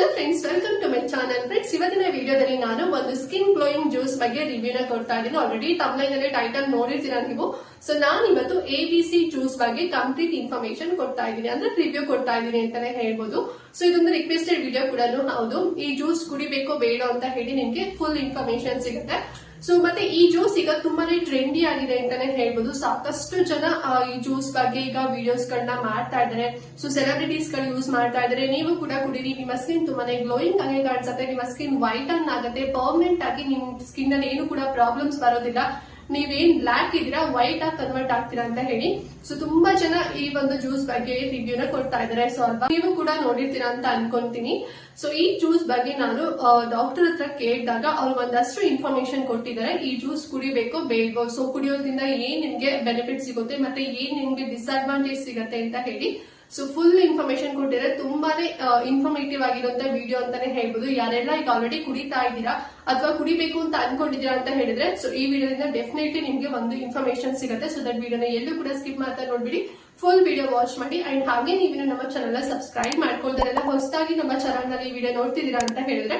Hello friends welcome to my channel friends ಇವತ್ತಿನ ವಿಡಿಯೋದಲ್ಲಿ ನಾನು ಒಂದು ಸ್ಕಿನ್ ಗ್ಲೋಯಿಂಗ್ ಜ್ಯೂಸ್ ಬಗ್ಗೆ ರಿವ್ಯೂನ ಕೊಡ್ತಾ ಇದ್ದೀನಿ. ಆಲ್ರೆಡಿ ತಮ್ಲೈನ್ ಟೈಟಲ್ ನೋಡಿರ್ತೀರಾ ನೀವು? ಸೊ ನಾನು ಇವತ್ತು ಎ ಬಿ ಸಿ ಜ್ಯೂಸ್ ಬಗ್ಗೆ ಕಂಪ್ಲೀಟ್ ಇನ್ಫಾರ್ಮೇಶನ್ ಕೊಡ್ತಾ ಇದ್ದೀನಿ. ಅಂದ್ರೆ ರಿವ್ಯೂ ಕೊಡ್ತಾ ಇದ್ದೀನಿ ಅಂತಾನೆ ಹೇಳ್ಬೋದು. ಸೊ ಇದೊಂದು ರಿಕ್ವೆಸ್ಟೆಡ್ ವಿಡಿಯೋ ಕೂಡ ಹೌದು. ಈ ಜ್ಯೂಸ್ ಕುಡಿಬೇಕೋ ಬೇಡ ಅಂತ ಹೇಳಿ ನಿಮ್ಗೆ ಫುಲ್ ಇನ್ಫಾರ್ಮೇಶನ್ ಸಿಗುತ್ತೆ. ಸೊ ಮತ್ತೆ ಈ ಜ್ಯೂಸ್ ಈಗ ತುಂಬಾನೇ ಟ್ರೆಂಡಿ ಆಗಿದೆ ಅಂತಾನೆ ಹೇಳ್ಬೋದು. ಸಾಕಷ್ಟು ಜನ ಈ ಜ್ಯೂಸ್ ಬಗ್ಗೆ ಈಗ ವಿಡಿಯೋಸ್ ಗಳನ್ನ ಮಾಡ್ತಾ ಇದ್ದಾರೆ. ಸೊ ಸೆಲೆಬ್ರಿಟೀಸ್ಗಳು ಯೂಸ್ ಮಾಡ್ತಾ ಇದ್ದಾರೆ. ನೀವು ಕೂಡ ಕುಡೀರಿ. ನಿಮ್ಮ ಸ್ಕಿನ್ ತುಂಬಾನೇ ಗ್ಲೋಯಿಂಗ್ ಆಗಿ ಕಾಣಿಸುತ್ತೆ. ನಿಮ್ಮ ಸ್ಕಿನ್ ವೈಟ್ ಅನ್ ಆಗುತ್ತೆ ಪರ್ಮನೆಂಟ್ ಆಗಿ ನಿಮ್ ಸ್ಕಿನ್ ಅಲ್ಲಿ ಏನು ಕೂಡ ಪ್ರಾಬ್ಲಮ್ಸ್ ಬರೋದಿಲ್ಲ. ನೀವೇನ್ ಬ್ಲಾಕ್ ಇದೀರಾ ವೈಟ್ ಆಗಿ ಕನ್ವರ್ಟ್ ಆಗ್ತೀರಾ ಅಂತ ಹೇಳಿ. ಸೊ ತುಂಬಾ ಜನ ಈ ಒಂದು ಜ್ಯೂಸ್ ಬಗ್ಗೆ ರಿವ್ಯೂನ ಕೊಡ್ತಾ ಇದ್ದಾರೆ. ಸೊ ಅಲ್ವಾ? ನೀವು ಕೂಡ ನೋಡಿರ್ತೀರಾ ಅಂತ ಅನ್ಕೊಂತೀನಿ. ಸೊ ಈ ಜ್ಯೂಸ್ ಬಗ್ಗೆ ನಾನು ಡಾಕ್ಟರ್ ಹತ್ರ ಕೇಳಿದಾಗ ಅವ್ರು ಒಂದಷ್ಟು ಇನ್ಫಾರ್ಮೇಶನ್ ಕೊಟ್ಟಿದ್ದಾರೆ. ಈ ಜ್ಯೂಸ್ ಕುಡಿಬೇಕು, ಬೇಗ. ಸೊ ಕುಡಿಯೋದ್ರಿಂದ ಏನ್ ನಿಮ್ಗೆ ಬೆನಿಫಿಟ್ ಸಿಗುತ್ತೆ ಮತ್ತೆ ಏನ್ ನಿಮ್ಗೆ ಡಿಸ್ಅಡ್ವಾಂಟೇಜ್ ಸಿಗುತ್ತೆ ಅಂತ ಹೇಳಿ. ಸೊ ಫುಲ್ ಇನ್ಫಾರ್ಮೇಶನ್ ಕೊಟ್ಟಿದ್ರೆ ತುಂಬಾನೇ ಇನ್ಫಾರ್ಮೇಟಿವ್ ಆಗಿರುವಂತ ವಿಡಿಯೋ ಅಂತಾನೆ ಹೇಳ್ಬೋದು. ಯಾರೆಲ್ಲ ಈಗ ಆಲ್ರೆಡಿ ಕುಡಿತಾ ಇದ್ದೀರಾ ಅಥವಾ ಕುಡಿಬೇಕು ಅಂತ ಅನ್ಕೊಂಡಿದ್ದೀರಾ ಅಂತ ಹೇಳಿದ್ರೆ ಸೊ ಈ ವಿಡಿಯೋದಿಂದ ಡೆಫಿನೆಟ್ಲಿ ನಿಮ್ಗೆ ಒಂದು ಇನ್ಫಾರ್ಮೇಶನ್ ಸಿಗುತ್ತೆ. ಸೊ ದಟ್ ವಿಡಿಯೋನ ಎಲ್ಲೂ ಕೂಡ ಸ್ಕಿಪ್ ಮಾಡ್ತಾ ನೋಡ್ಬಿಡಿ. ಫುಲ್ ವಿಡಿಯೋ ವಾಚ್ ಮಾಡಿ. ಅಂಡ್ ಹಾಗೆ ನೀವು ನಮ್ಮ ಚಾನಲ್ ಸಬ್ಸ್ಕ್ರೈಬ್ ಮಾಡ್ಕೊಳ್ತಾರೆಲ್ಲ ಹೊಸದಾಗಿ ನಮ್ಮ ಚಾನಲ್ನಲ್ಲಿ ವಿಡಿಯೋ ನೋಡ್ತಿದ್ದೀರಾ ಅಂತ ಹೇಳಿದ್ರೆ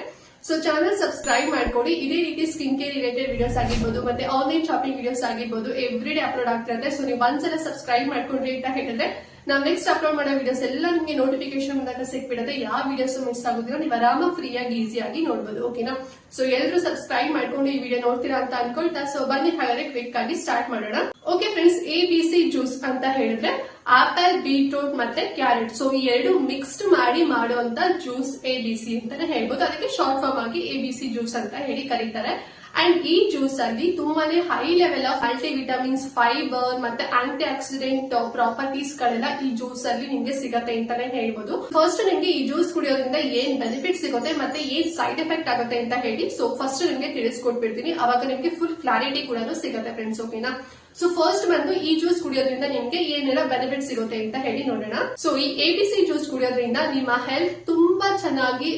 ಸೊ ಚಾನಲ್ ಸಬ್ಸ್ಕ್ರೈಬ್ ಮಾಡ್ಕೊಡಿ. ಇದೇ ರೀತಿ ಸ್ಕಿನ್ ಕೇರ್ ರಿಲೇಟೆಡ್ ವಿಡಿಯೋಸ್ ಆಗಿರ್ಬೋದು, ಮತ್ತೆ ಆನ್ಲೈನ್ ಶಾಪಿಂಗ್ ವಿಡಿಯೋಸ್ ಆಗಿರ್ಬೋದು ಎವ್ರಿ ಡೇ ಅಪ್ಲೋಡ್ ಆಗ್ತಾ ಇರುತ್ತೆ. ಸೊ ನೀವು ಒಂದ್ಸಲ ಸಬ್ಸ್ಕ್ರೈಬ್ ಮಾಡ್ಕೊಂಡ್ರಿ ಅಂತ ಹೇಳಿದ್ರೆ ನಾವು ನೆಕ್ಸ್ಟ್ ಅಪ್ಲೋಡ್ ಮಾಡೋ ವಿಡಿಯೋಸ್ ಎಲ್ಲ ನಿಮಗೆ ನೋಟಿಫಿಕೇಶನ್ ಮೂಲಕ ಸಿಕ್ಬಿಡುತ್ತೆ. ಯಾವ ವಿಡಿಯೋಸ್ ಮಿಸ್ ಆಗೋದಿಲ್ಲ, ನೀವು ಆರಾಮಾಗಿ ಫ್ರೀಯಾಗಿ ಈಸಿಯಾಗಿ ನೋಡ್ಬೋದು ಓಕೆನಾ ಸೊ ಎಲ್ಲರೂ ಸಬ್ಸ್ಕ್ರೈಬ್ ಮಾಡ್ಕೊಂಡು ಈ ವಿಡಿಯೋ ನೋಡ್ತೀರಾ ಅಂತ ಅನ್ಕೊಳ್ತಾ. ಸೊ ಬನ್ನಿ ಹಾಗಾದ್ರೆ ಕ್ವಿಕ್ ಆಗಿ ಸ್ಟಾರ್ಟ್ ಮಾಡೋಣ. Okay friends A B C juice ಅಂತ ಹೇಳಿದ್ರೆ ಆಪಲ್ ಬೀಟ್ರೂಟ್ ಮತ್ತೆ ಕ್ಯಾರೆಟ್ ಸೊ ಈ ಎರಡು ಮಿಕ್ಸ್ಡ್ ಮಾಡಿ ಮಾಡುವಂತ ಜ್ಯೂಸ್ ಎ ಬಿ ಸಿ ಅಂತಾನೆ ಹೇಳ್ಬೋದು. ಅದಕ್ಕೆ ಶಾರ್ಟ್ ಫಾರ್ಮ್ ಆಗಿ ಎ ಬಿ ಸಿ ಜ್ಯೂಸ್ ಅಂತ ಹೇಳಿ ಕರೀತಾರೆ. ಅಂಡ್ ಈ ಜ್ಯೂಸ್ ಅಲ್ಲಿ ತುಂಬಾನೇ high level of multi vitamins fibre ಮತ್ತೆ ಆಂಟಿ ಆಕ್ಸಿಡೆಂಟ್ ಪ್ರಾಪರ್ಟೀಸ್ ಗಳೆಲ್ಲ ಈ ಜ್ಯೂಸ್ ಅಲ್ಲಿ ನಿಮ್ಗೆ ಸಿಗತ್ತೆ ಅಂತಾನೆ ಹೇಳ್ಬೋದು. ಫಸ್ಟ್ ನಿಮ್ಗೆ ಈ ಜ್ಯೂಸ್ ಕುಡಿಯೋದ್ರಿಂದ ಏನ್ ಬೆನಿಫಿಟ್ ಸಿಗುತ್ತೆ ಮತ್ತೆ ಏನ್ ಸೈಡ್ ಎಫೆಕ್ಟ್ ಆಗುತ್ತೆ ಅಂತ ಹೇಳಿ ಸೊ ಫಸ್ಟ್ ನಿಮ್ಗೆ ತಿಳಿಸ್ಕೊಟ್ಬಿಡ್ತೀನಿ. ಅವಾಗ ನಿಮ್ಗೆ ಫುಲ್ ಕ್ಲಾರಿಟಿ ಕೂಡ ಸಿಗುತ್ತೆ ಫ್ರೆಂಡ್ಸ್ ಓಕೆನಾ ಸೊ ಫಸ್ಟ್ ಬಂದು ಈ ಜ್ಯೂಸ್ ಕುಡಿಯೋದ್ರಿಂದ ನಿಮ್ಗೆ ಏನೆಲ್ಲ ಬೆನಿಫಿಟ್ ಸಿಗುತ್ತೆ ಅಂತ ಹೇಳಿ ನೋಡೋಣ. ಸೊ ಈ ಎ ಬಿ ಸಿ ಜ್ಯೂಸ್ ಕುಡಿಯೋದ್ರಿಂದ ನಿಮ್ಮ ಹೆಲ್ತ್ ತುಂಬಾ ಚೆನ್ನಾಗಿ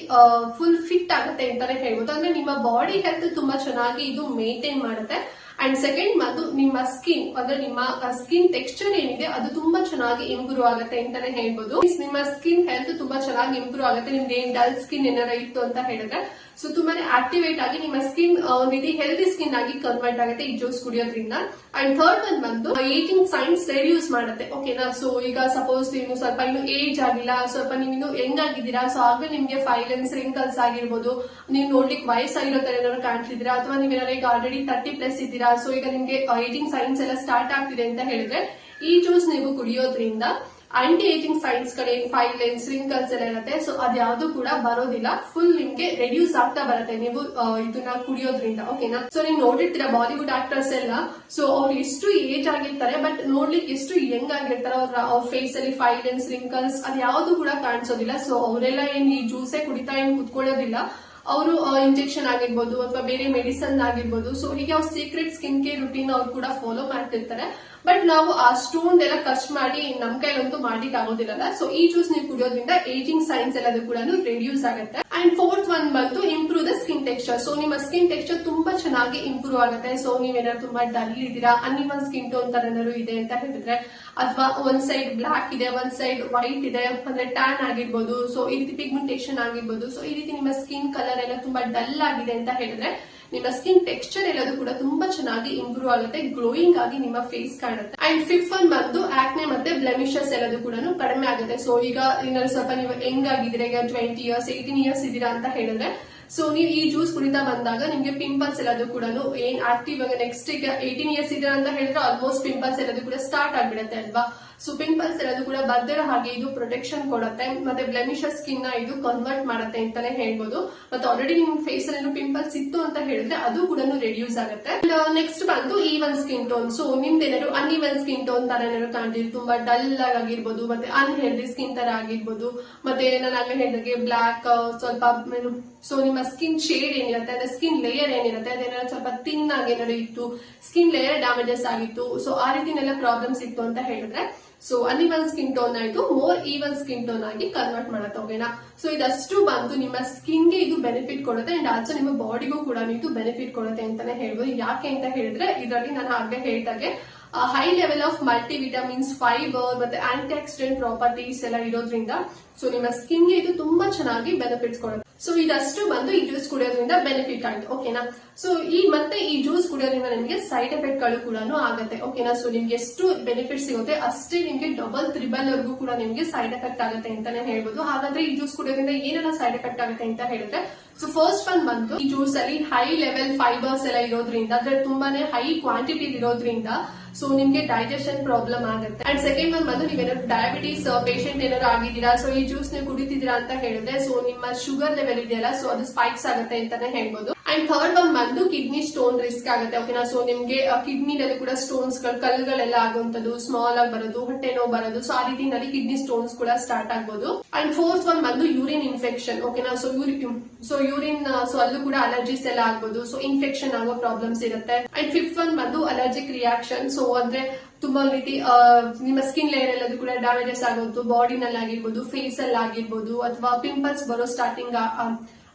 ಫುಲ್ ಫಿಟ್ ಆಗುತ್ತೆ ಅಂತಾನೆ ಹೇಳ್ಬೋದು. ಅಂದ್ರೆ ನಿಮ್ಮ ಬಾಡಿ ಹೆಲ್ತ್ ತುಂಬಾ ಚೆನ್ನಾಗಿ ಇದು ಮೇಂಟೈನ್ ಮಾಡುತ್ತೆ. ಅಂಡ್ ಸೆಕೆಂಡ್ ಮತ್ತು ನಿಮ್ಮ ಸ್ಕಿನ್ ಅಂದ್ರೆ ನಿಮ್ಮ ಸ್ಕಿನ್ ಟೆಕ್ಸ್ಚರ್ ಏನಿದೆ, ಅದು ತುಂಬಾ ಚೆನ್ನಾಗಿ ಇಂಪ್ರೂವ್ ಆಗುತ್ತೆ ಅಂತಾನೆ ಹೇಳ್ಬೋದು. ನಿಮ್ಮ ಸ್ಕಿನ್ ಹೆಲ್ತ್ ತುಂಬಾ ಚೆನ್ನಾಗಿ ಇಂಪ್ರೂವ್ ಆಗುತ್ತೆ. ನಿಮ್ದು ಏನ್ ಡಲ್ ಸ್ಕಿನ್ ಏನಾರ ಇತ್ತು ಅಂತ ಹೇಳಿದ್ರೆ ಸೊ ತುಂಬಾನೇ ಆಕ್ಟಿವೇಟ್ ಆಗಿ ನಿಮ್ಮ ಸ್ಕಿನ್ ನಿಧಿ ಹೆಲ್ದಿ ಸ್ಕಿನ್ ಆಗಿ ಕನ್ವರ್ಟ್ ಆಗುತ್ತೆ ಈ ಜ್ಯೂಸ್ ಕುಡಿಯೋದ್ರಿಂದ. ಅಂಡ್ ಥರ್ಡ್ ಒನ್ ಬಂದು ಏಟಿಂಗ್ ಸೈನ್ಸ್ ರೆಡ್ಯೂಸ್ ಮಾಡುತ್ತೆ. ಓಕೆನಾ ಸೊ ಈಗ ಸಪೋಸ್ ನೀವು ಸ್ವಲ್ಪ ಇನ್ನು ಏಜ್ ಆಗಿಲ್ಲ, ಸ್ವಲ್ಪ ನೀವು ಇನ್ನು ಯಂಗ್ ಆಗಿದ್ದೀರಾ ಸೊ ಆಗ ನಿಮ್ಗೆ ಫೈಲೆನ್ಸ್ ರಿಂಕಲ್ಸ್ ಆಗಿರ್ಬೋದು. ನೀವು ನೋಡ್ಲಿಕ್ಕೆ ವಯಸ್ಸಾಗಿರೋ ತರ ಏನಾದ್ರು ಕಾಣ್ತಿದ್ದೀರಾ? ಅಥವಾ ನೀವೇನಾದ್ರು ಈಗ ಆಲ್ರೆಡಿ ತರ್ಟಿ ಪ್ಲಸ್ ಇದ್ದೀರಾ? ಸೊ ಈಗ ನಿಮ್ಗೆ ಏಟಿಂಗ್ ಸೈನ್ಸ್ ಎಲ್ಲ ಸ್ಟಾರ್ಟ್ ಆಗ್ತಿದೆ ಅಂತ ಹೇಳಿದ್ರೆ, ಈ ಜ್ಯೂಸ್ ನೀವು ಕುಡಿಯೋದ್ರಿಂದ ಆಂಟಿ ಏಜಿಂಗ್ ಸೈನ್ಸ್ ಕಡೆ ಫೈಲೆನ್ಸ್ ರಿಂಕಲ್ಸ್ ಎಲ್ಲ ಇರುತ್ತೆ ಸೊ ಅದ್ಯಾವುದು ಕೂಡ ಬರೋದಿಲ್ಲ. ಫುಲ್ ನಿಮ್ಗೆ ರೆಡ್ಯೂಸ್ ಆಗ್ತಾ ಬರುತ್ತೆ. ನೀವು ಇದನ್ನ ಕುಡಿಯೋದ್ರಿಂದ. ಓಕೆನಾ ಸೊ ನೀವು ನೋಡಿರ್ತೀರಾ ಬಾಲಿವುಡ್ ಆಕ್ಟರ್ಸ್ ಎಲ್ಲ ಸೊ ಅವ್ರು ಎಷ್ಟು ಏಜ್ ಆಗಿರ್ತಾರೆ ಬಟ್ ನೋಡ್ಲಿಕ್ಕೆ ಎಷ್ಟು ಯಂಗ್ ಆಗಿರ್ತಾರೆ, ಅವ್ರ ಅವ್ರ ಫೇಸ್ ಅಲ್ಲಿ ಫೈಲೆನ್ಸ್ ರಿಂಕಲ್ಸ್ ಅದ್ಯಾವುದು ಕೂಡ ಕಾಣಿಸೋದಿಲ್ಲ. ಸೊ ಅವರೆಲ್ಲ ಏನ್ ಈ ಜ್ಯೂಸೇ ಕುಡಿತಾ ಏನ್ ಕುತ್ಕೊಳ್ಳೋದಿಲ್ಲ. ಅವರು ಇಂಜೆಕ್ಷನ್ ಆಗಿರ್ಬೋದು, ಅಥವಾ ಬೇರೆ ಮೆಡಿಸನ್ ಆಗಿರ್ಬೋದು. ಸೊ ಹೀಗೆ ಅವ್ರ ಸೀಕ್ರೆಟ್ ಸ್ಕಿನ್ ಕೇರ್ ರುಟೀನ್ ಅವ್ರು ಕೂಡ ಫಾಲೋ ಮಾಡ್ತಿರ್ತಾರೆ. ಬಟ್ ನಾವು ಅಷ್ಟೊಂದೆಲ್ಲ ಖರ್ಚು ಮಾಡಿ ನಮ್ ಕೈಲಂತೂ ಮಾಡ್ಲಿಕ್ಕೆ ಆಗೋದಿಲ್ಲಲ್ಲ. ಸೊ ಈ ಜ್ಯೂಸ್ ನೀವು ಕುಡಿಯೋದ್ರಿಂದ ಏಜಿಂಗ್ ಸೈನ್ಸ್ ಎಲ್ಲ ಕೂಡ ರೆಡ್ಯೂಸ್ ಆಗುತ್ತೆ. ಅಂಡ್ ಫೋರ್ತ್ ಒನ್ ಬಂತು improve the skin texture so ನಿಮ್ಮ ಸ್ಕಿನ್ ಟೆಕ್ಸ್ಚರ್ ತುಂಬಾ ಚೆನ್ನಾಗಿ ಇಂಪ್ರೂವ್ ಆಗುತ್ತೆ. ಸೊ ನೀವೇನಾದ್ರು ತುಂಬಾ ಡಲ್ ಇದ್ದೀರಾ ಅನ್ನಿವನ್ ಸ್ಕಿನ್ ಟೋನ್ ತರ ಏನಾದ್ರು ಇದೆ ಅಂತ ಹೇಳಿದ್ರೆ, ಅಥವಾ ಒಂದ್ ಸೈಡ್ ಬ್ಲಾಕ್ ಇದೆ ಒಂದ್ ಸೈಡ್ ವೈಟ್ ಇದೆ, ಅಂದ್ರೆ ಟ್ಯಾನ್ ಆಗಿರ್ಬೋದು ಸೊ ಈ ರೀತಿ ಪಿಗ್ಮೆಂಟೇಷನ್ ಆಗಿರ್ಬೋದು ಸೊ ಈ ರೀತಿ ನಿಮ್ಮ ಸ್ಕಿನ್ ಕಲರ್ ಎಲ್ಲ ತುಂಬಾ ಡಲ್ ಆಗಿದೆ ಅಂತ ಹೇಳಿದ್ರೆ ನಿಮ್ಮ ಸ್ಕಿನ್ ಟೆಕ್ಸ್ಚರ್ ಎಲ್ಲದೂ ಕೂಡ ತುಂಬಾ ಚೆನ್ನಾಗಿ ಇಂಪ್ರೂವ್ ಆಗುತ್ತೆ ಗ್ಲೋಯಿಂಗ್ ಆಗಿ ನಿಮ್ಮ ಫೇಸ್ ಕಾಣುತ್ತೆ. ಅಂಡ್ ಫಿಫ್ತ್ ಒನ್ ಬಂದು ಆಕ್ನೆ ಮತ್ತೆ ಬ್ಲೆಮಿಷಸ್ ಎಲ್ಲದೂ ಕೂಡ ಕಡಿಮೆ ಆಗುತ್ತೆ. ಸೊ ಈಗ ಇನ್ನೊಂದು ಸ್ವಲ್ಪ ನೀವು ಹೆಂಗ್ ಆಗಿದ್ರೆ ಈಗ ಟ್ವೆಂಟಿ ಇಯರ್ಸ್ ಏಯ್ಟೀನ್ ಇಯರ್ಸ್ ಇದ್ದೀರಾ ಅಂತ ಹೇಳಿದ್ರೆ ಸೊ ನೀವು ಈ ಜ್ಯೂಸ್ ಕುಡಿತಾ ಬಂದಾಗ ನಿಮ್ಗೆ ಪಿಂಪಲ್ಸ್ ಎಲ್ಲದು ಕೂಡ ಏನ್ ಆಕ್ಟಿವ್ ಇವಾಗ ನೆಕ್ಸ್ಟ್ ಈಗ ಏಯ್ಟೀನ್ ಇಯರ್ಸ್ ಇದೆ ಅಂತ ಹೇಳಿದ್ರೆ ಆಲ್ಮೋಸ್ಟ್ ಪಿಂಪಲ್ಸ್ ಎಲ್ಲದು ಕೂಡ ಸ್ಟಾರ್ಟ್ ಆಗ್ಬಿಡುತ್ತೆ ಅಲ್ವಾ? ಸೊ ಪಿಂಪಲ್ಸ್ ಎಲ್ಲದು ಕೂಡ ಬರ್ದಿರೋ ಹಾಗೆ ಇದು ಪ್ರೊಟೆಕ್ಷನ್ ಕೊಡುತ್ತೆ. ಮತ್ತೆ ಬ್ಲೆಮಿಷಸ್ ಸ್ಕಿನ್ನ ಇದು ಕನ್ವರ್ಟ್ ಮಾಡುತ್ತೆ ಅಂತಾನೆ ಹೇಳ್ಬೋದು. ಮತ್ತೆ ಆಲ್ರೆಡಿ ನಿಮ್ ಫೇಸ್ ಅಲ್ಲಿ ಪಿಂಪಲ್ಸ್ ಇತ್ತು ಅಂತ ಹೇಳಿದ್ರೆ ಅದು ಕೂಡ ರೆಡ್ಯೂಸ್ ಆಗುತ್ತೆ. ನೆಕ್ಸ್ಟ್ ಬಂದು ಈವನ್ ಸ್ಕಿನ್ ಟೋನ್ ಸೊ ನಿಮ್ದು ಏನಾದ್ರು ಅನ್ಇವನ್ ಸ್ಕಿನ್ ಟೋನ್ ತರ ಏನಾದ್ರು ಕಾಣ್ತೀವಿ ತುಂಬಾ ಡಲ್ ಆಗಿರ್ಬೋದು, ಮತ್ತೆ ಅನ್ಹೆಲ್ದಿ ಸ್ಕಿನ್ ತರ ಆಗಿರ್ಬೋದು, ಮತ್ತೆ ನಾನು ಹೇಳಿದಾಗೆ ಬ್ಲಾಕ್ ಸ್ವಲ್ಪ ಸೊ ನಿಮ್ಮ ಸ್ಕಿನ್ ಶೇಡ್ ಏನಿರುತ್ತೆ, ಅಂದ್ರೆ ಸ್ಕಿನ್ ಲೇಯರ್ ಏನಿರುತ್ತೆ ಅದೇನಾದ್ರು ಸ್ವಲ್ಪ ತಿನ್ ಆಗಿ ಏನಾದ್ರು ಇತ್ತು ಸ್ಕಿನ್ ಲೇಯರ್ ಡ್ಯಾಮೇಜಸ್ ಆಗಿತ್ತು. ಸೊ ಆ ರೀತಿನೆಲ್ಲ ಪ್ರಾಬ್ಲಮ್ಸ್ ಇತ್ತು ಅಂತ ಹೇಳಿದ್ರೆ ಸೊ ಅನ್ಇವನ್ ಸ್ಕಿನ್ ಟೋನ್ ಆಯ್ತು ಮೋರ್ ಈವನ್ ಸ್ಕಿನ್ ಟೋನ್ ಆಗಿ ಕನ್ವರ್ಟ್ ಮಾಡತ್ತೆ ಓಕೆನಾ ಸೊ ಇದಷ್ಟು ಬಂತು ನಿಮ್ಮ ಸ್ಕಿನ್ಗೆ ಇದು ಬೆನಿಫಿಟ್ ಕೊಡುತ್ತೆ ಅಂಡ್ ಆಲ್ಸೋ ನಿಮ್ಮ ಬಾಡಿಗೂ ಕೂಡ ಇದು ಬೆನಿಫಿಟ್ ಕೊಡುತ್ತೆ ಅಂತಾನೆ ಹೇಳ್ಬೋದು. ಯಾಕೆ ಅಂತ ಹೇಳಿದ್ರೆ, ಇದರಲ್ಲಿ ನಾನು ಆಗ್ಲೇ ಹೇಳ್ದಾಗೆ high level of multi vitamins fibre ಮತ್ತೆ ಆಂಟಿ ಆಕ್ಸಿಡೆಂಟ್ ಪ್ರಾಪರ್ಟೀಸ್ ಎಲ್ಲ ಇರೋದ್ರಿಂದ ಸೊ ನಿಮ್ಮ ಸ್ಕಿನ್ಗೆ ಇದು ತುಂಬಾ ಚೆನ್ನಾಗಿ ಬೆನಿಫಿಟ್ಸ್ ಕೊಡುತ್ತೆ. ಸೊ ಇದಷ್ಟು ಬಂದು ಈ ಜ್ಯೂಸ್ ಕುಡಿಯೋದ್ರಿಂದ ಬೆನಿಫಿಟ್ ಆಯ್ತು. ಓಕೆನಾ ಸೊ ಈ ಮತ್ತೆ ಈ ಜ್ಯೂಸ್ ಕುಡಿಯೋದ್ರಿಂದ ನಿಮಗೆ ಸೈಡ್ ಎಫೆಕ್ಟ್ಗಳು ಕೂಡ ಆಗುತ್ತೆ. ಓಕೆನಾ ಸೊ ನಿಮ್ಗೆ ಎಷ್ಟು ಬೆನಿಫಿಟ್ ಸಿಗುತ್ತೆ ಅಷ್ಟೇ ನಿಮ್ಗೆ ಡಬಲ್ ತ್ರಿಬಲ್ ವರ್ಗೂ ಕೂಡ ನಿಮ್ಗೆ ಸೈಡ್ ಎಫೆಕ್ಟ್ ಆಗುತ್ತೆ ಅಂತಾನೆ ಹೇಳ್ಬೋದು. ಹಾಗಾದ್ರೆ ಈ ಜ್ಯೂಸ್ ಕುಡಿಯೋದ್ರಿಂದ ಏನೆಲ್ಲ ಸೈಡ್ ಎಫೆಕ್ಟ್ ಆಗುತ್ತೆ ಅಂತ ಹೇಳಿದ್ರೆ ಸೊ ಫಸ್ಟ್ ಒನ್ ಬಂದು ಈ ಜ್ಯೂಸ್ ಅಲ್ಲಿ ಹೈ ಲೆವೆಲ್ ಫೈಬರ್ಸ್ ಎಲ್ಲ ಇರೋದ್ರಿಂದ, ಅಂದ್ರೆ ತುಂಬಾನೇ ಹೈ ಕ್ವಾಂಟಿಟಿ ಇರೋದ್ರಿಂದ ಸೊ ನಿಮ್ಗೆ ಡೈಜೆಷನ್ ಪ್ರಾಬ್ಲಮ್ ಆಗುತ್ತೆ. ಅಂಡ್ ಸೆಕೆಂಡ್ ಒನ್ ಬಂದು ನೀವೇನಾದ್ರು ಡಯಾಬಿಟೀಸ್ ಪೇಷಂಟ್ ಏನಾದ್ರು ಆಗಿದ್ದೀರಾ? ಸೊ ಈ ಜ್ಯೂಸ್ ನೀವು ಕುಡಿತಿದ್ದೀರಾ ಅಂತ ಹೇಳಿದ್ರೆ ಸೊ ನಿಮ್ಮ ಶುಗರ್ ಲೆವೆಲ್ ಇದೆಯಲ್ಲ ಸೊ ಅದು ಸ್ಪೈಕ್ಸ್ ಆಗುತ್ತೆ ಅಂತಾನೆ ಹೇಳ್ಬೋದು. ಅಂಡ್ ಥರ್ಡ್ ಒನ್ ಬಂದು ಕಿಡ್ನಿ ಸ್ಟೋನ್ ರಿಸ್ಕ್ ಆಗುತ್ತೆ. ಓಕೆನಾ ಸೊ ನಿಮ್ಗೆ ಕಿಡ್ನಿನಲ್ಲಿ ಕೂಡ ಸ್ಟೋನ್ಸ್ಗಳು, ಕಲ್ಲುಗಳೆಲ್ಲ ಆಗುವಂತದ್ದು ಸ್ಮಾಲ್ ಆಗಿ ಬರೋದು ಹೊಟ್ಟೆ ನೋವು ಬರೋದು ಸೊ ಆ ರೀತಿನಲ್ಲಿ ಕಿಡ್ನಿ ಸ್ಟೋನ್ಸ್ ಕೂಡ ಸ್ಟಾರ್ಟ್ ಆಗ್ಬೋದು. ಅಂಡ್ ಫೋರ್ತ್ ಒನ್ ಬಂದು ಯೂರಿನ್ ಇನ್ಫೆಕ್ಷನ್ ಓಕೆನಾ so urine so urine so ಅಲ್ಲೂ ಕೂಡ ಅಲರ್ಜೀಸ್ ಎಲ್ಲ ಆಗ್ಬೋದು. ಸೊ ಇನ್ಫೆಕ್ಷನ್ ಆಗೋ ಪ್ರಾಬ್ಲಮ್ಸ್ ಇರುತ್ತೆ. ಅಂಡ್ ಫಿಫ್ತ್ ಒನ್ ಬಂದು ಅಲರ್ಜಿಕ್ ರಿಯಾಕ್ಷನ್ ಸೊ ಅಂದ್ರೆ ತುಂಬಾ ರೀತಿ ನಿಮ್ಮ ಸ್ಕಿನ್ ಲೇಯರ್ ಎಲ್ಲದೂ ಕೂಡ ಡ್ಯಾಮೇಜಸ್ ಆಗೋದು ಬಾಡಿನಲ್ಲಿ ಆಗಿರ್ಬೋದು ಫೇಸ್ ಅಲ್ಲಿ ಆಗಿರ್ಬೋದು ಅಥವಾ ಪಿಂಪಲ್ಸ್ ಬರೋ ಸ್ಟಾರ್ಟಿಂಗ್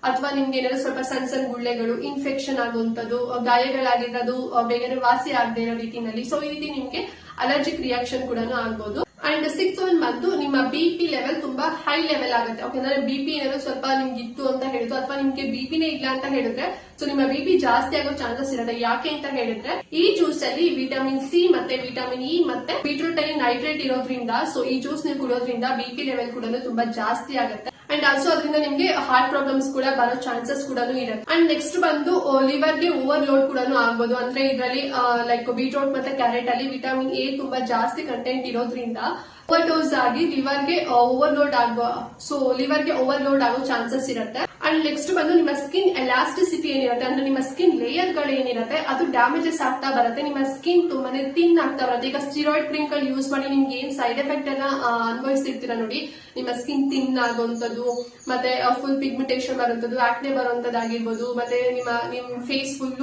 ಅಥವಾ ನಿಮ್ಗೆ ಏನಾದ್ರು ಸ್ವಲ್ಪ ಸಣ್ಣ ಸಣ್ಣ ಗುಳ್ಳೆಗಳು ಇನ್ಫೆಕ್ಷನ್ ಆಗುವಂತದ್ದು ಗಾಯಗಳಾಗಿರೋದು ಬೇಗನೆ ವಾಸಿ ಆಗದೆ ಇರೋ ರೀತಿನಲ್ಲಿ ಸೊ ಈ ರೀತಿ ನಿಮ್ಗೆ ಅಲರ್ಜಿಕ್ ರಿಯಾಕ್ಷನ್ ಕೂಡ ಆಗ್ಬೋದು. ಅಂಡ್ ಸಿಕ್ಸ್ ಒನ್ ಬಂದು ನಿಮ್ಮ ಬಿ ಪಿ ಲೆವೆಲ್ ತುಂಬಾ ಹೈ ಲೆವೆಲ್ ಆಗುತ್ತೆ. ಓಕೆ ಅಂದ್ರೆ ಬಿ ಪಿ ಏನಾದ್ರು ಸ್ವಲ್ಪ ನಿಮ್ಗೆ ಇತ್ತು ಅಂತ ಹೇಳಿದ್ರು ಅಥವಾ ನಿಮ್ಗೆ ಬಿ ಪಿನೇ ಇಲ್ಲ ಅಂತ ಹೇಳಿದ್ರೆ ಸೊ ನಿಮ್ಮ ಬಿ ಪಿ ಜಾಸ್ತಿ ಆಗೋ ಚಾನ್ಸಸ್ ಇರುತ್ತೆ. ಯಾಕೆ ಅಂತ ಹೇಳಿದ್ರೆ, ಈ ಜ್ಯೂಸ್ ಅಲ್ಲಿ ವಿಟಮಿನ್ ಸಿ ಮತ್ತೆ ವಿಟಮಿನ್ ಇ ಮತ್ತೆ ಬೀಟ್ರೂಟ್ ಅಲ್ಲಿ ನೈಟ್ರೇಟ್ ಇರೋದ್ರಿಂದ ಸೊ ಈ ಜ್ಯೂಸ್ ನೀವು ಕುಡಿಯೋದ್ರಿಂದ ಬಿ ಪಿ ಲೆವೆಲ್ ಕೂಡ ತುಂಬಾ ಜಾಸ್ತಿ ಆಗುತ್ತೆ. ಅಂಡ್ ಆಲ್ಸೋ ಅದರಿಂದ ನಿಮ್ಗೆ ಹಾರ್ಟ್ ಪ್ರಾಬ್ಲಮ್ಸ್ ಕೂಡ ಬರೋ ಚಾನ್ಸಸ್ ಕೂಡ ಇರುತ್ತೆ. ಅಂಡ್ ನೆಕ್ಸ್ಟ್ ಬಂದು ಲಿವರ್ಗೆ ಓವರ್ ಲೋಡ್ ಕೂಡ ಆಗ್ಬೋದು. ಅಂದ್ರೆ ಇದರಲ್ಲಿ ಲೈಕ್ ಬೀಟ್ರೋಟ್ ಮತ್ತೆ ಕ್ಯಾರೆಟ್ ಅಲ್ಲಿ ವಿಟಮಿನ್ ಎ ತುಂಬಾ ಜಾಸ್ತಿ ಕಂಟೆಂಟ್ ಇರೋದ್ರಿಂದ ಓವರ್ ಡೋಸ್ ಆಗಿ ಲಿವರ್ಗೆ ಓವರ್ಲೋಡ್ ಆಗುವ ಸೊ ಲಿವರ್ಗೆ ಓವರ್ ಲೋಡ್ ಆಗೋ ಚಾನ್ಸಸ್ ಇರುತ್ತೆ. ಅಂಡ್ ನೆಕ್ಸ್ಟ್ ಬಂದು ನಿಮ್ಮ ಸ್ಕಿನ್ ಎಲಾಸ್ಟಿಸಿಟಿ ಏನಿರುತ್ತೆ ಅಂದ್ರೆ ನಿಮ್ಮ ಸ್ಕಿನ್ ಲೇಯರ್ಗಳು ಏನಿರುತ್ತೆ ಅದು ಡ್ಯಾಮೇಜಸ್ ಆಗ್ತಾ ಬರುತ್ತೆ. ನಿಮ್ಮ ಸ್ಕಿನ್ ತುಂಬಾನೇ ತಿನ್ ಆಗ್ತಾ ಬರುತ್ತೆ. ಈಗ ಸ್ಟಿರಾಯ್ಡ್ ಕ್ರೀಮ್ಗಳು ಯೂಸ್ ಮಾಡಿ ನಿಮ್ಗೆ ಏನ್ ಸೈಡ್ ಎಫೆಕ್ಟ್ ಎಲ್ಲ ಆ, ಅನುಭವಿಸ್ತಿರ್ತೀರಾ ನೋಡಿ. ನಿಮ್ಮ ಸ್ಕಿನ್ ತಿನ್ ಆಗುವಂತದ್ದು ಮತ್ತೆ ಫುಲ್ ಪಿಗ್ಮೆಂಟೇಷನ್ ಬರುವಂತದ್ದು ಆಕ್ನೆ ಬರುವಂತದ್ದಾಗಿರ್ಬೋದು ಮತ್ತೆ ನಿಮ್ಮ ನಿಮ್ ಫೇಸ್ ಫುಲ್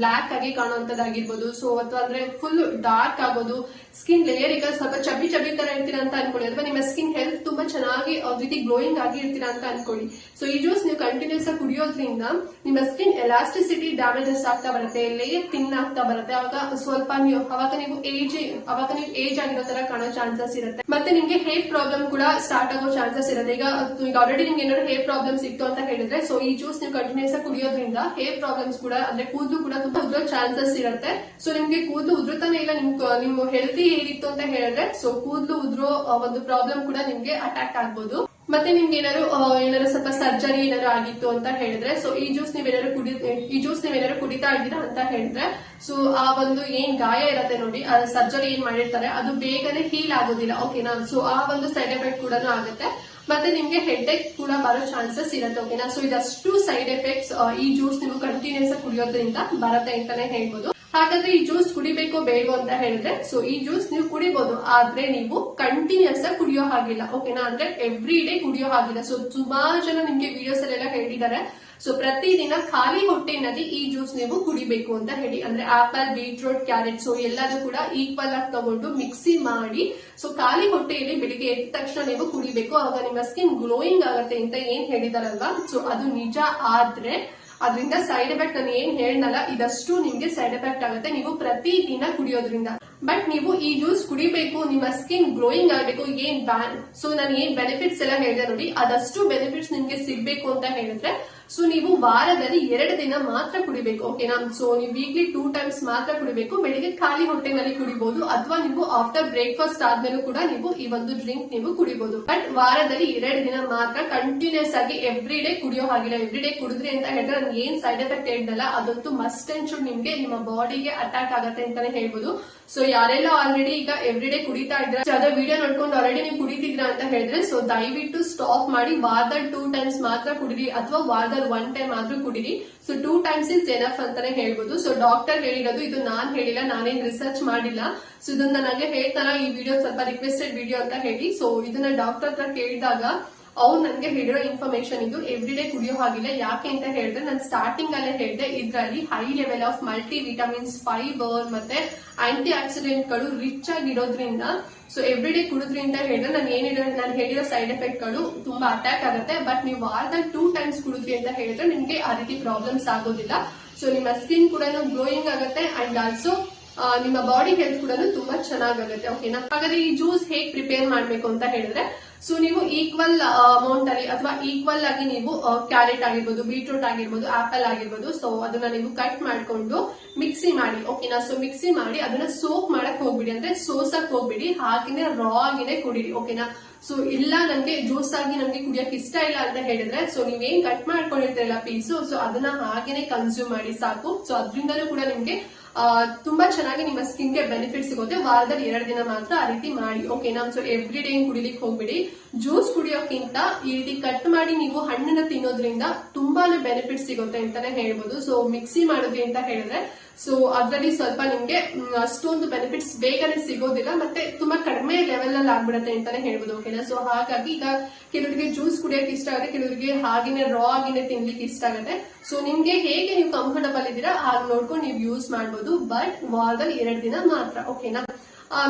ಬ್ಲಾಕ್ ಆಗಿ ಕಾಣುವಂತದ್ದಾಗಿರ್ಬೋದು ಸೊ ಅಥವಾ ಅಂದ್ರೆ ಫುಲ್ ಡಾರ್ಕ್ ಆಗೋದು. ಸ್ಕಿನ್ ಲೇಯರ್ ಈಗ ಸ್ವಲ್ಪ ಚಬಿ ಚಬಿ ತರ ಇರ್ತೀರಾ ಅಂತ ಅನ್ಕೊಳ್ಳಿ. ಅಥವಾ ನಿಮ್ಮ ಸ್ಕಿನ್ ಹೆಲ್ತ್ ತುಂಬಾ ಚೆನ್ನಾಗಿ ರೀತಿ ಗ್ಲೋಯಿಂಗ್ ಆಗಿ ಇರ್ತೀರಾ ಅಂತ ಅನ್ಕೊಳ್ಳಿ. ಸೊ ಈ ಜ್ಯೂಸ್ ನೀವು ಕಂಟಿನ್ಯೂಸ್ ಆಗಿ ಕುಡಿಯೋದ್ರಿಂದ ನಿಮ್ಮ ಸ್ಕಿನ್ ಎಲಾಸ್ಟಿಸಿಟಿ ಡ್ಯಾಮೇಜಸ್ ಆಗ್ತಾ ಬರುತ್ತೆ ಲೇಯರ್ ತಿನ್ ಆಗ್ತಾ ಬರುತ್ತೆ. ಅವಾಗ ಸ್ವಲ್ಪ ನೀವು, ಅವಾಗ ನೀವು ಏಜ್ ಅವಾಗ ನೀವು ಏಜ್ ಆಗಿರೋ ತರ ಕಾಣೋ ಚಾನ್ಸಸ್ ಇರುತ್ತೆ. ಮತ್ತೆ ನಿಮ್ಗೆ ಹೇರ್ ಪ್ರಾಬ್ಲಮ್ ಕೂಡ ಸ್ಟಾರ್ಟ್ ಆಗೋ ಚಾನ್ಸಸ್ ಇರುತ್ತೆ. ಈಗ ಈಗ ಆಲ್ರೆಡಿ ನಿಮ್ಗೆ ಏನಾದ್ರು ಹೇರ್ ಪ್ರಾಬ್ಲಮ್ಸ್ ಇತ್ತು ಅಂತ ಹೇಳಿದ್ರೆ ಸೊ ಈ ಜ್ಯೂಸ್ ನೀವು ಕಂಟಿನ್ಯೂಸ್ ಆಗಿ ಕುಡಿಯೋದ್ರಿಂದ ಹೇರ್ ಪ್ರಾಬ್ಲಮ್ಸ್ ಕೂಡ, ಅಂದ್ರೆ ಕೂದಲು ಕೂಡ ತುಂಬಾ ಉದ್ರೋ ಚಾನ್ಸಸ್ ಇರುತ್ತೆ. ಸೊ ನಿಮ್ಗೆ ಕೂದಲು ಉದ್ರತಾನೆ ಇಲ್ಲ, ನಿಮ್ ನಿಮ್ಮ ಹೆಲ್ತಿ ಏನಿತ್ತು ಅಂತ ಹೇಳಿದ್ರೆ ಸೊ ಕೂದಲು ಉದ್ರೋ ಒಂದು ಪ್ರಾಬ್ಲಮ್ ಕೂಡ ನಿಮ್ಗೆ ಅಟ್ಯಾಕ್ ಆಗ್ಬೋದು. ಮತ್ತೆ ನಿಮ್ಗೆ ಏನಾದ್ರು ಆ, ಏನಾದ್ರು ಸ್ವಲ್ಪ ಸರ್ಜರಿ ಏನಾದ್ರು ಆಗಿತ್ತು ಅಂತ ಹೇಳಿದ್ರೆ ಸೊ ಈ ಜ್ಯೂಸ್ ನೀವೇನಾದ್ರು ಕುಡಿ ಈ ಜ್ಯೂಸ್ ನೀವೇನಾದ್ರು ಕುಡಿತಾ ಇದ್ದೀರಾ ಅಂತ ಹೇಳಿದ್ರೆ ಸೊ ಆ ಒಂದು ಏನ್ ಗಾಯ ಇರತ್ತೆ ನೋಡಿ ಸರ್ಜರಿ ಏನ್ ಮಾಡಿರ್ತಾರೆ ಅದು ಬೇಗನೆ ಹೀಲ್ ಆಗೋದಿಲ್ಲ ಓಕೆನಾ ಸೊ ಆ ಒಂದು ಸೈಡ್ ಎಫೆಕ್ಟ್ ಕೂಡ ಆಗುತ್ತೆ. ಮತ್ತೆ ನಿಮ್ಗೆ ಹೆಡ್ ಎಕ್ ಕೂಡ ಬರೋ ಚಾನ್ಸಸ್ ಇರುತ್ತೆ ಓಕೆನಾ ಸೊ ಇದಷ್ಟು ಸೈಡ್ ಎಫೆಕ್ಟ್ಸ್ ಈ ಜ್ಯೂಸ್ ನೀವು ಕಂಟಿನ್ಯೂಸ್ ಆಗಿ ಕುಡಿಯೋದ್ರಿಂದ ಬರುತ್ತೆ ಅಂತಾನೆ ಹೇಳ್ಬೋದು. ಹಾಗಾದ್ರೆ ಈ ಜ್ಯೂಸ್ ಕುಡಿಬೇಕು ಬೇಡವೋ ಅಂತ ಹೇಳಿದ್ರೆ ಸೊ ಈ ಜ್ಯೂಸ್ ನೀವು ಕುಡಿಬಹುದು ಆದ್ರೆ ನೀವು ಕಂಟಿನ್ಯೂಸ್ ಆಗಿ ಕುಡಿಯೋ ಹಾಗಿಲ್ಲ ಓಕೆನಾ ಅಂದ್ರೆ ಎವ್ರಿ ಡೇ ಕುಡಿಯೋ ಹಾಗಿಲ್ಲ. ಸೊ ಸುಮಾರು ಜನ ನಿಮ್ಗೆ ವಿಡಿಯೋಸ್ ಅಲ್ಲೆಲ್ಲ ಹೇಳಿದ್ದಾರೆ ಸೊ ಪ್ರತಿದಿನ ಖಾಲಿ ಹೊಟ್ಟೆನಲ್ಲಿ ಈ ಜ್ಯೂಸ್ ನೀವು ಕುಡಿಬೇಕು ಅಂತ ಹೇಳಿ. ಅಂದ್ರೆ ಆಪಲ್ ಬೀಟ್ರೂಟ್ ಕ್ಯಾರೆಟ್ ಸೊ ಎಲ್ಲದೂ ಕೂಡ ಈಕ್ವಲ್ ಆಗಿ ತಗೊಂಡು ಮಿಕ್ಸಿ ಮಾಡಿ. ಸೊ ಖಾಲಿ ಹೊಟ್ಟೆಯಲ್ಲಿ ಬೆಳಿಗ್ಗೆ ಎದ್ದ ತಕ್ಷಣ ನೀವು ಕುಡಿಬೇಕು. ಆಗ ನಿಮ್ಮ ಸ್ಕಿನ್ ಗ್ಲೋಯಿಂಗ್ ಆಗುತ್ತೆ ಅಂತ ಏನ್ ಹೇಳಿದಾರಲ್ವಾ? ಸೊ ಅದು ನಿಜ ಆದ್ರೆ ಅದರಿಂದ ಸೈಡ್ ಎಫೆಕ್ಟ್ ನಾನು ಏನ್ ಹೇಳ್ನಲ್ಲ, ಇದಷ್ಟು ನಿಮ್ಗೆ ಸೈಡ್ ಎಫೆಕ್ಟ್ ಆಗುತ್ತೆ ನೀವು ಪ್ರತಿ ದಿನ ಕುಡಿಯೋದ್ರಿಂದ. ಬಟ್ ನೀವು ಈ ಜ್ಯೂಸ್ ಕುಡಿಬೇಕು, ನಿಮ್ಮ ಸ್ಕಿನ್ ಗ್ಲೋಯಿಂಗ್ ಆಗಬೇಕು, ಏನ್ ಬ್ಯಾನ್ ಸೊ ನಾನು ಏನ್ ಬೆನಿಫಿಟ್ಸ್ ಎಲ್ಲ ಹೇಳಿದೆ ನೋಡಿ, ಅದಷ್ಟು ಬೆನಿಫಿಟ್ಸ್ ನಿಮ್ಗೆ ಸಿಗ್ಬೇಕು ಅಂತ ಹೇಳಿದ್ರೆ ಸೊ ನೀವು ವಾರದಲ್ಲಿ ಎರಡು ದಿನ ಮಾತ್ರ ಕುಡಿಬೇಕು ಓಕೆನಾ ಸೊ ನೀವು ವೀಕ್ಲಿ ಟೂ ಟೈಮ್ಸ್ ಮಾತ್ರ ಕುಡಿಬೇಕು. ಬೆಳಿಗ್ಗೆ ಖಾಲಿ ಹೊಟ್ಟೆನಲ್ಲಿ ಕುಡಿಬಹುದು ಅಥವಾ ನೀವು ಆಫ್ಟರ್ ಬ್ರೇಕ್ಫಾಸ್ಟ್ ಆದ್ಮೇಲೂ ಕೂಡ ನೀವು ಈ ಒಂದು ಡ್ರಿಂಕ್ ನೀವು ಕುಡಿಬಹುದು ಬಟ್ ವಾರದಲ್ಲಿ ಎರಡು ದಿನ ಮಾತ್ರ ಕಂಟಿನ್ಯೂಸ್ ಆಗಿ ಎವ್ರಿ ಡೇ ಕುಡಿಯೋ ಹಾಗಿಲ್ಲ. ಎವ್ರಿ ಡೇ ಕುಡಿದ್ರಿ ಅಂತ ಹೇಳಿದ್ರೆ ನನ್ಗೆ ಏನ್ ಸೈಡ್ ಎಫೆಕ್ಟ್ ಹೇಳಿದಲ್ಲ, ಅದಂತೂ ಮಸ್ಟ್ ಅಂಡ್ ಶುಡ್ ನಿಮ್ಗೆ ನಿಮ್ಮ ಬಾಡಿಗೆ ಅಟ್ಯಾಕ್ ಆಗತ್ತೆ ಅಂತಾನೆ ಹೇಳ್ಬೋದು. ಸೊ ಯಾರೆಲ್ಲ ಆಲ್ರೆಡಿ ಈಗ ಎವ್ರಿ ಡೇ ಕುಡಿತಾ ಇದ್ರೆ ಅದೇ ವಿಡಿಯೋ ನೋಡ್ಕೊಂಡು ಆಲ್ರೆಡಿ ನೀವು ಕುಡಿತಿದ್ರ ಅಂತ ಹೇಳಿದ್ರೆ ಸೊ ದಯವಿಟ್ಟು ಸ್ಟಾಪ್ ಮಾಡಿ ವಾರದ ಟೂ ಟೈಮ್ಸ್ ಮಾತ್ರ ಕುಡಿರಿ, ಅಥವಾ ವಾರದಲ್ಲಿ ಒನ್ ಟೈಮ್ ಆದ್ರೂ ಕುಡಿರಿ. So two times is enough ಅಂತಾನೆ ಹೇಳ್ಬೋದು. ಸೊ ಡಾಕ್ಟರ್ ಹೇಳಿರೋದು, ಇದು ನಾನ್ ಹೇಳಿಲ್ಲ, ನಾನೇನ್ ರಿಸರ್ಚ್ ಮಾಡಿಲ್ಲ. ಸೊ ಇದನ್ನ ನನಗೆ ಹೇಳ್ತಾರ, ಈ ವಿಡಿಯೋ ಸ್ವಲ್ಪ ರಿಕ್ವೆಸ್ಟೆಡ್ ವಿಡಿಯೋ ಅಂತ ಹೇಳಿ. ಸೊ ಇದನ್ನ ಡಾಕ್ಟರ್ ಹತ್ರ ಕೇಳಿದಾಗ ಅವ್ರು ನನ್ಗೆ ಹೇಳಿರೋ ಇನ್ಫಾರ್ಮೇಶನ್ ಇದು ಎವ್ರಿ ಡೇ ಕುಡಿಯೋ ಹಾಗಿಲ್ಲ. ಯಾಕೆ ಅಂತ ಹೇಳಿದ್ರೆ ನಾನು ಸ್ಟಾರ್ಟಿಂಗ್ ಅಲ್ಲೇ ಹೇಳಿದೆ, ಇದರಲ್ಲಿ high level of multi vitamins fibre ಮತ್ತೆ ಆಂಟಿ ಆಕ್ಸಿಡೆಂಟ್ಗಳು ರಿಚ್ ಆಗಿರೋದ್ರಿಂದ ಸೊ ಎವ್ರಿ ಡೇ ಕುಡಿದ್ರಿಂದ ಹೇಳಿದ್ರೆ ನಾನು ಏನಿರೋ ನಾನು ಹೇಳಿರೋ ಸೈಡ್ ಎಫೆಕ್ಟ್ಗಳು ತುಂಬಾ ಅಟ್ಯಾಕ್ ಆಗುತ್ತೆ. ಬಟ್ ನೀವು ವಾರದಲ್ಲಿ ಟೂ ಟೈಮ್ಸ್ ಕುಡಿದ್ರಿ ಅಂತ ಹೇಳಿದ್ರೆ ನಿಮ್ಗೆ ಆ ರೀತಿ ಪ್ರಾಬ್ಲಮ್ಸ್ ಆಗೋದಿಲ್ಲ. ಸೊ ನಿಮ್ಮ ಸ್ಕಿನ್ ಕೂಡ ಗ್ಲೋಯಿಂಗ್ ಆಗುತ್ತೆ. ಅಂಡ್ ಆಲ್ಸೋ ನಿಮ್ಮ ಬಾಡಿ ಹೆಲ್ತ್ ಕೂಡ ತುಂಬಾ ಚೆನ್ನಾಗಾಗುತ್ತೆ ಓಕೆನಾ ಹಾಗಾದ್ರೆ ಈ ಜ್ಯೂಸ್ ಹೇಗ್ ಪ್ರಿಪೇರ್ ಮಾಡ್ಬೇಕು ಅಂತ ಹೇಳಿದ್ರೆ ಸೊ ನೀವು ಈಕ್ವಲ್ ಅಮೌಂಟ್ ಅಲ್ಲಿ ಅಥವಾ ಈಕ್ವಲ್ ಆಗಿ ನೀವು ಕ್ಯಾರೆಟ್ ಆಗಿರ್ಬೋದು ಬೀಟ್ರೂಟ್ ಆಗಿರ್ಬೋದು ಆಪಲ್ ಆಗಿರ್ಬೋದು ಸೊ ಅದನ್ನ ನೀವು ಕಟ್ ಮಾಡ್ಕೊಂಡು ಮಿಕ್ಸಿ ಮಾಡಿ ಓಕೆನಾ ಸೊ ಮಿಕ್ಸಿ ಮಾಡಿ, ಅದನ್ನ ಸೋಪ್ ಮಾಡಕ್ ಹೋಗ್ಬಿಡಿ ಅಂದ್ರೆ ಸೋಸಕ್ ಹೋಗ್ಬಿಡಿ, ಹಾಕಿನ ರಾ ಆಗಿನೇ ಕುಡಿರಿ ಓಕೆನಾ ಸೊ ಇಲ್ಲ ನಮ್ಗೆ ಜ್ಯೂಸ್ ಆಗಿ ನಮ್ಗೆ ಕುಡಿಯಕ್ ಇಷ್ಟ ಇಲ್ಲ ಅಂತ ಹೇಳಿದ್ರೆ ಸೊ ನೀವೇನ್ ಕಟ್ ಮಾಡ್ಕೊಂಡಿರ್ತೀರಲ್ಲ ಪೀಸು ಸೊ ಅದನ್ನ ಹಾಗೇನೆ ಕನ್ಸ್ಯೂಮ್ ಮಾಡಿ, ಸಾಕು. ಸೊ ಅದ್ರಿಂದಲೂ ಕೂಡ ನಿಮ್ಗೆ ತುಂಬಾ ಚೆನ್ನಾಗಿ ನಿಮ್ಮ ಸ್ಕಿನ್ಗೆ ಬೆನಿಫಿಟ್ ಸಿಗುತ್ತೆ. ವಾರದಲ್ಲಿ ಎರಡು ದಿನ ಮಾತ್ರ ಆ ರೀತಿ ಮಾಡಿ ಓಕೆನಾ ಸೊ ಎವ್ರಿ ಡೇ ಕುಡಿಲಿಕ್ಕೆ ಹೋಗ್ಬಿಡಿ. ಜ್ಯೂಸ್ ಕುಡಿಯೋಕ್ಕಿಂತ ಈ ರೀತಿ ಕಟ್ ಮಾಡಿ ನೀವು ಹಣ್ಣನ್ನ ತಿನ್ನೋದ್ರಿಂದ ತುಂಬಾನೇ ಬೆನಿಫಿಟ್ ಸಿಗುತ್ತೆ ಅಂತಾನೆ ಹೇಳ್ಬೋದು. ಸೊ ಮಿಕ್ಸಿ ಮಾಡಿದ್ರಿ ಅಂತ ಹೇಳಿದ್ರೆ ಸೊ ಅದರಲ್ಲಿ ಸ್ವಲ್ಪ ನಿಮ್ಗೆ ಅಷ್ಟೊಂದು ಬೆನಿಫಿಟ್ಸ್ ಬೇಗನೆ ಸಿಗೋದಿಲ್ಲ, ಮತ್ತೆ ತುಂಬಾ ಕಡಿಮೆ ಲೆವೆಲ್ ಅಲ್ಲಿ ಆಗ್ಬಿಡತ್ತೆ ಅಂತಾನೆ ಹೇಳ್ಬೋದು ಓಕೆನಾ ಸೊ ಹಾಗಾಗಿ ಈಗ ಕೆಲವರಿಗೆ ಜ್ಯೂಸ್ ಕುಡಿಯೋಕೆ ಇಷ್ಟ ಆಗುತ್ತೆ ಕೆಲವರಿಗೆ ಹಾಗೇನೆ ರಾ ಆಗಿನೇ ತಿನ್ಲಿಕ್ಕೆ ಇಷ್ಟ ಆಗುತ್ತೆ ಸೊ ನಿಮ್ಗೆ ಹೇಗೆ ನೀವು ಕಂಫರ್ಟಬಲ್ ಇದ್ದೀರಾ, ಹಾಗೆ ನೋಡ್ಕೊಂಡು ನೀವು ಯೂಸ್ ಮಾಡ್ಬೋದು ಬಟ್ ವಾರದಲ್ಲಿ ಎರಡು ದಿನ ಮಾತ್ರ ಓಕೆನಾ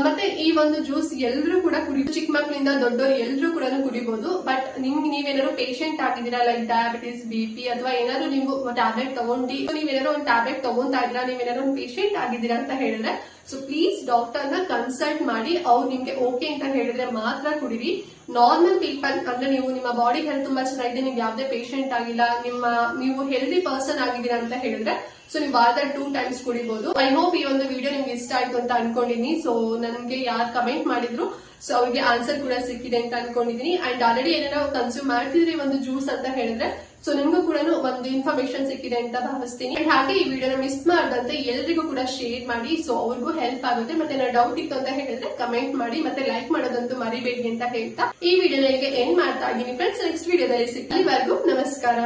ಮತ್ತೆ ಈ ಒಂದು ಜ್ಯೂಸ್ ಎಲ್ಲರೂ ಕೂಡ ಕುಡಿ ಚಿಕ್ಕ ಮಕ್ಕಳಿಂದ ದೊಡ್ಡವರು ಎಲ್ಲರೂ ಕೂಡ ಕುಡಿಬಹುದು ಬಟ್ ನಿಮ್ಗೆ ನೀವೇನಾದ್ರು ಪೇಷಂಟ್ ಆಗಿದ್ದೀರಾ ಲೈಕ್ ಡಯಾಬಿಟಿಸ್ ಬಿ ಪಿ ಅಥವಾ ಏನಾದ್ರು ನೀವು ಟ್ಯಾಬ್ಲೆಟ್ ತಗೊಂಡಿ, ನೀವೇನಾದ್ರು ಒಂದು ಟ್ಯಾಬ್ಲೆಟ್ ತಗೊಂತಾ ಇದ್ದೀರಾ, ನೀವೇನಾದ್ರು ಒಂದು ಪೇಷಂಟ್ ಆಗಿದ್ದೀರಾ ಅಂತ ಹೇಳಿದ್ರೆ ಸೊ ಪ್ಲೀಸ್ ಡಾಕ್ಟರ್ನ ಕನ್ಸಲ್ಟ್ ಮಾಡಿ, ಅವ್ರು ನಿಮ್ಗೆ ಓಕೆ ಅಂತ ಹೇಳಿದ್ರೆ ಮಾತ್ರ ಕುಡಿರಿ. ನಾರ್ಮಲ್ ಪೀಪಲ್ ಅಂದ್ರೆ ನೀವು ನಿಮ್ಮ ಬಾಡಿ ಹೆಲ್ತ್ ತುಂಬಾ ಚೆನ್ನಾಗಿದೆ, ನಿಮ್ಗೆ ಯಾವ್ದೇ ಪೇಷಂಟ್ ಆಗಿಲ್ಲ, ನಿಮ್ಮ, ನೀವು ಹೆಲ್ದಿ ಪರ್ಸನ್ ಆಗಿದ್ದೀರಾ ಅಂತ ಹೇಳಿದ್ರೆ ಸೊ ನೀವು ವಾರದಲ್ಲಿ ಟೂ ಟೈಮ್ಸ್ ಕುಡಿಬಹುದು ಐ ಹೋಪ್ ಈ ಒಂದು ವಿಡಿಯೋ ನಿಮ್ಗೆ ಇಷ್ಟ ಆಯ್ತು ಅಂತ ಅನ್ಕೊಂಡಿದ್ದೀನಿ. ಸೊ ನನ್ಗೆ ಯಾರು ಕಮೆಂಟ್ ಮಾಡಿದ್ರು ಸೊ ಅವ್ರಿಗೆ ಆನ್ಸರ್ ಕೂಡ ಸಿಕ್ಕಿದೆ ಅಂತ ಅನ್ಕೊಂಡಿದೀನಿ ಅಂಡ್ ಆಲ್ರೆಡಿ ಏನಾರ ಕನ್ಸ್ಯೂಮ್ ಮಾಡ್ತಿದ್ರಿ, ಒಂದು ಜ್ಯೂಸ್ ಅಂತ ಹೇಳಿದ್ರೆ ಸೊ ನಿಮ್ಗೂ ಕೂಡ ಒಂದು ಇನ್ಫಾರ್ಮೇಶನ್ ಸಿಕ್ಕಿದೆ ಅಂತ ಭಾವಿಸ್ತೀನಿ. ಅಂಡ್ ಹಾಗೆ ಈ ವಿಡಿಯೋನ ಮಿಸ್ ಮಾಡದಂತೆ ಎಲ್ರಿಗೂ ಕೂಡ ಶೇರ್ ಮಾಡಿ. ಸೊ ಅವ್ರಿಗೂ ಹೆಲ್ಪ್ ಆಗುತ್ತೆ. ಮತ್ತೆ ನಾವು ಡೌಟ್ ಇತ್ತು ಅಂತ ಹೇಳಿದ್ರೆ ಕಮೆಂಟ್ ಮಾಡಿ. ಮತ್ತೆ ಲೈಕ್ ಮಾಡೋದಂತೂ ಮರಿಬೇಡಿ ಅಂತ ಹೇಳ್ತಾ. ಈ ವಿಡಿಯೋನ ಇಲ್ಲಿಗೆ ಎಂಡ್ ಮಾಡ್ತಾ ಇದ್ದೀನಿ. ಫ್ರೆಂಡ್ಸ್ ನೆಕ್ಸ್ಟ್ ವಿಡಿಯೋದಲ್ಲಿ ಸಿಗ್ಲಿ ನಮಸ್ಕಾರ.